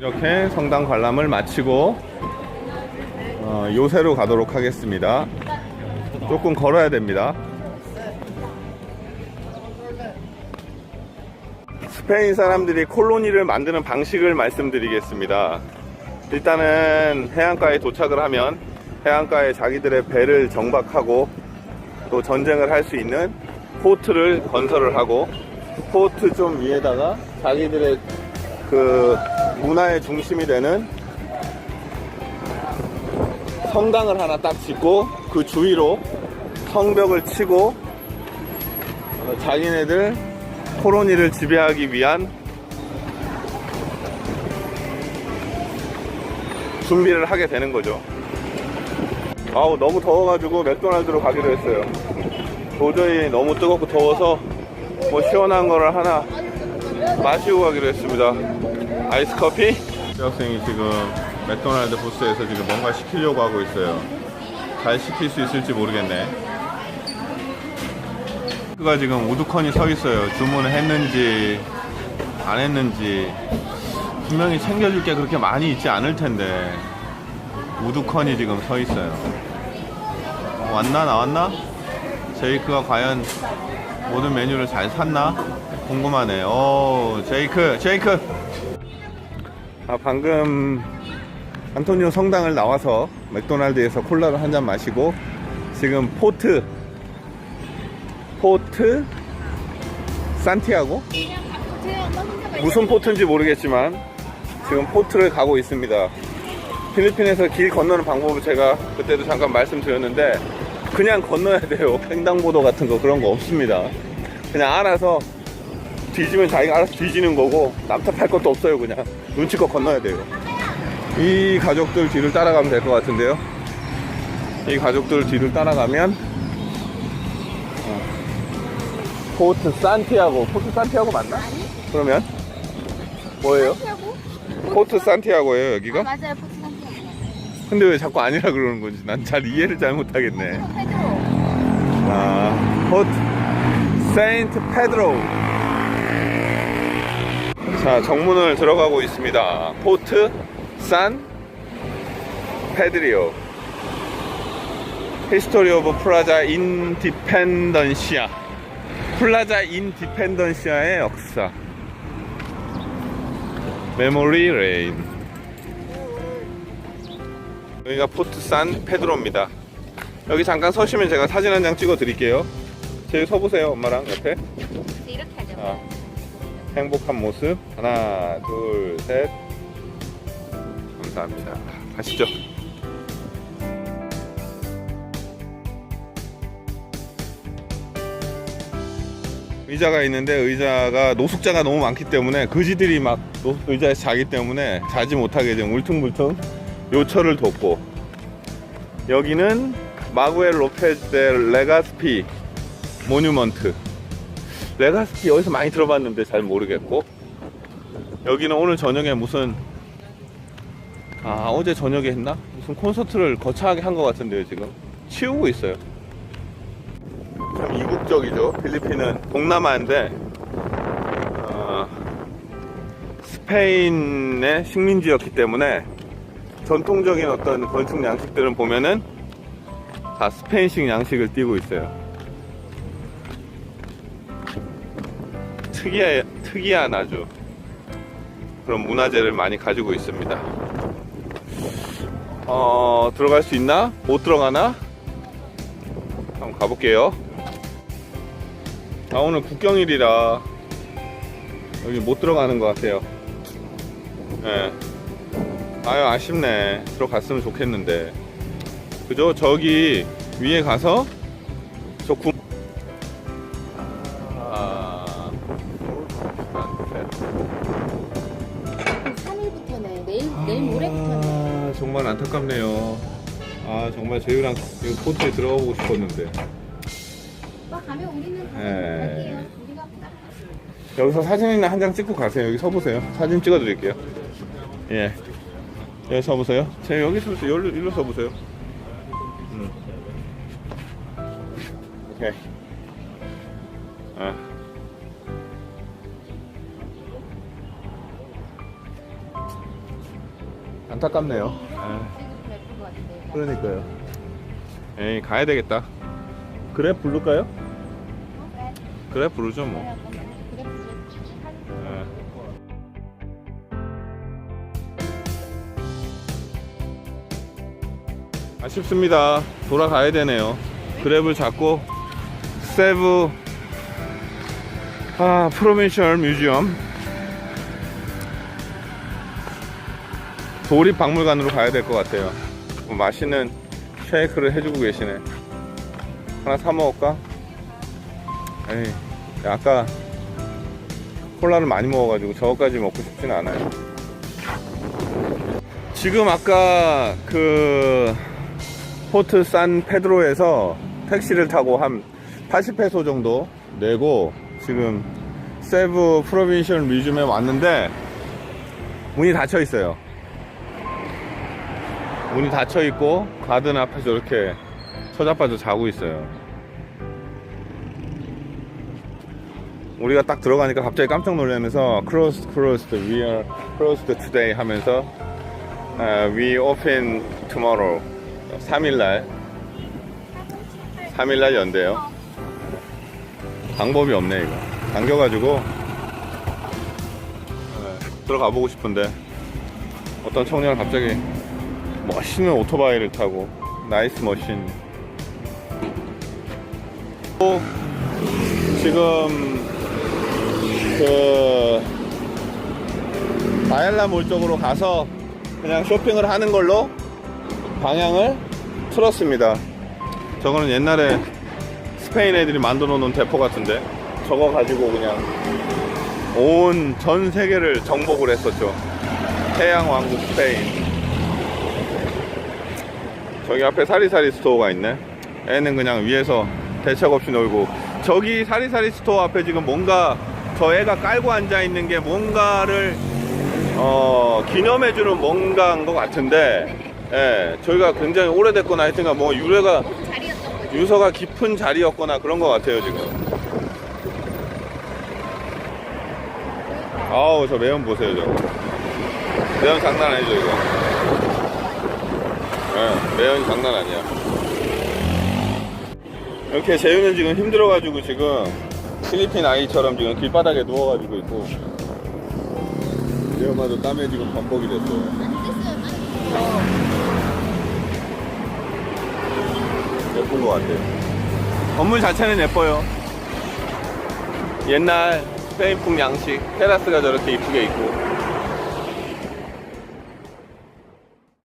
이렇게 성당 관람을 마치고 어, 요새로 가도록 하겠습니다. 조금 걸어야 됩니다. 스페인 사람들이 콜로니를 만드는 방식을 말씀드리겠습니다. 일단은 해안가에 도착을 하면 해안가에 자기들의 배를 정박하고 또 전쟁을 할 수 있는 포트를 건설을 하고 포트 좀 위에다가 자기들의 그 문화의 중심이 되는 성당을 하나 딱 짓고 그 주위로 성벽을 치고 어, 자기네들 콜로니를 지배하기 위한 준비를 하게 되는 거죠. 아우 너무 더워가지고 맥도날드로 가기로 했어요. 도저히 너무 뜨겁고 더워서 뭐 시원한 거를 하나 마시고 가기로 했습니다. 아이스 커피? 대학생이 지금 맥도날드 부스에서 지금 뭔가 시키려고 하고 있어요. 잘 시킬 수 있을지 모르겠네. 그가 지금 우두컨이 서 있어요. 주문을 했는지 안 했는지 분명히 챙겨줄 게 그렇게 많이 있지 않을 텐데 우두컨이 지금 서 있어요. 어, 왔나 나왔나? 제이크가 과연 모든 메뉴를 잘 샀나? 궁금하네. 오, 제이크, 제이크. 아, 방금 안토니오 성당을 나와서 맥도날드에서 콜라를 한 잔 마시고 지금 포트 포트 산티아고 무슨 포트인지 모르겠지만 지금 포트를 가고 있습니다. 필리핀에서 길 건너는 방법을 제가 그때도 잠깐 말씀드렸는데 그냥 건너야 돼요. 횡단보도 같은 거 그런 거 없습니다. 그냥 알아서 뒤지면 자기가 알아서 뒤지는 거고 남 탓할 것도 없어요. 그냥 눈치껏 건너야 돼요. 이 가족들 뒤를 따라가면 될 것 같은데요. 이 가족들 뒤를 따라가면 어, 포트 산티아고 포트 산티아고 맞나? 그러면 뭐예요? 산티아고? 포트 산티아고예요 여기가? 아, 맞아요. 포트 산티아고. 근데 왜 자꾸 아니라 그러는 건지 난 잘 이해를 잘 못하겠네. 페드로. 아, 포트 세인트 페드로. 자, 정문을 들어가고 있습니다. 포트 산 페드리오. 히스토리 오브 플라자 인디펜던시아. 플라자 인디펜던시아의 역사. 메모리 레인. 여기가 포트 산 페드로입니다. 여기 잠깐 서시면 제가 사진 한 장 찍어 드릴게요. 저기 서보세요, 엄마랑 옆에. 행복한 모습. 하나, 둘, 셋. 감사합니다. 가시죠. 의자가 있는데 의자가 노숙자가 너무 많기 때문에 그지들이 막 노- 의자에서 자기 때문에 자지 못하게 지금 울퉁불퉁 요철을 뒀고 여기는 마구엘 로페즈 데 레가스피 모뉴먼트 레가스피 여기서 많이 들어봤는데 잘 모르겠고 여기는 오늘 저녁에 무슨 아 어제 저녁에 했나? 무슨 콘서트를 거창하게 한 것 같은데요 지금 치우고 있어요 참 이국적이죠 필리핀은 동남아인데 어, 스페인의 식민지였기 때문에 전통적인 어떤 건축 양식들은 보면은 다 스페인식 양식을 띠고 있어요. 특이해, 특이한 아주 그런 문화재를 많이 가지고 있습니다. 어, 들어갈 수 있나? 못 들어가나? 한번 가볼게요. 아, 오늘 국경일이라 여기 못 들어가는 것 같아요. 예. 아유, 아쉽네. 들어갔으면 좋겠는데. 그죠? 저기 위에 가서 정말 안타깝네요. 아, 정말 저희랑 이 포트에 들어가 보고 싶었는데. 오빠 가면 우리는 가서 네. 갈게요. 우리가 여기서 사진이나 한 장 찍고 가세요. 여기 서보세요. 사진 찍어드릴게요. 예. 여기 서보세요. 제 여기 서보세요. 여기로, 일로 서보세요. 음. 오케이. 아. 안타깝네요. 예. 지금 예쁠 것 같은데. 그러니까요. 에이 가야 되겠다. 그래 부를까요? 그래 부르죠 뭐. 그래, 그래. 예. 아쉽습니다. 돌아가야 되네요. 그랩을 잡고 세브 아 프로빈셜 뮤지엄 도립 박물관으로 가야 될 것 같아요. 뭐 맛있는 쉐이크를 해주고 계시네. 하나 사 먹을까? 에이, 아까 콜라를 많이 먹어가지고 저거까지 먹고 싶진 않아요. 지금 아까 그 포트 산 페드로에서 택시를 타고 한 80페소 정도 내고 지금 세브 프로빈셜 뮤지엄에 왔는데 문이 닫혀 있어요. 문이 닫혀 있고 가든 앞에서 이렇게 처자빠져 자고 있어요. 우리가 딱 들어가니까 갑자기 깜짝 놀라면서 closed, closed, we are closed today 하면서 아, we open tomorrow. 3일날. 3일날 연대요. 방법이 없네 이거. 당겨가지고 네, 들어가 보고 싶은데. 어떤 청년이 갑자기 멋있는 오토바이를 타고 나이스 머신 또 지금 그 바엘라몰 쪽으로 가서 그냥 쇼핑을 하는 걸로 방향을 틀었습니다. 저거는 옛날에 스페인 애들이 만들어 놓은 대포 같은데 저거 가지고 그냥 온 전 세계를 정복을 했었죠. 태양 왕국 스페인. 저기 앞에 사리사리 스토어가 있네. 애는 그냥 위에서 대책 없이 놀고 저기 사리사리 스토어 앞에 지금 뭔가 저 애가 깔고 앉아 있는 게 뭔가를 어, 기념해 주는 뭔가인 것 같은데 예, 저희가 굉장히 오래됐거나 하여튼가 뭐 유래가. 유서가 깊은 자리였거나 그런 것 같아요 지금 아우 저 매연 보세요 저거 매연 장난 아니죠 이거 예, 매연 장난 아니야 이렇게 재우는 지금 힘들어가지고 지금 필리핀 아이처럼 지금 길바닥에 누워가지고 있고 매연마도 땀에 지금 범벅이 됐어요 예쁜 것 같아요. 건물 자체는 예뻐요. 옛날 스페인풍 양식 테라스가 저렇게 이쁘게 있고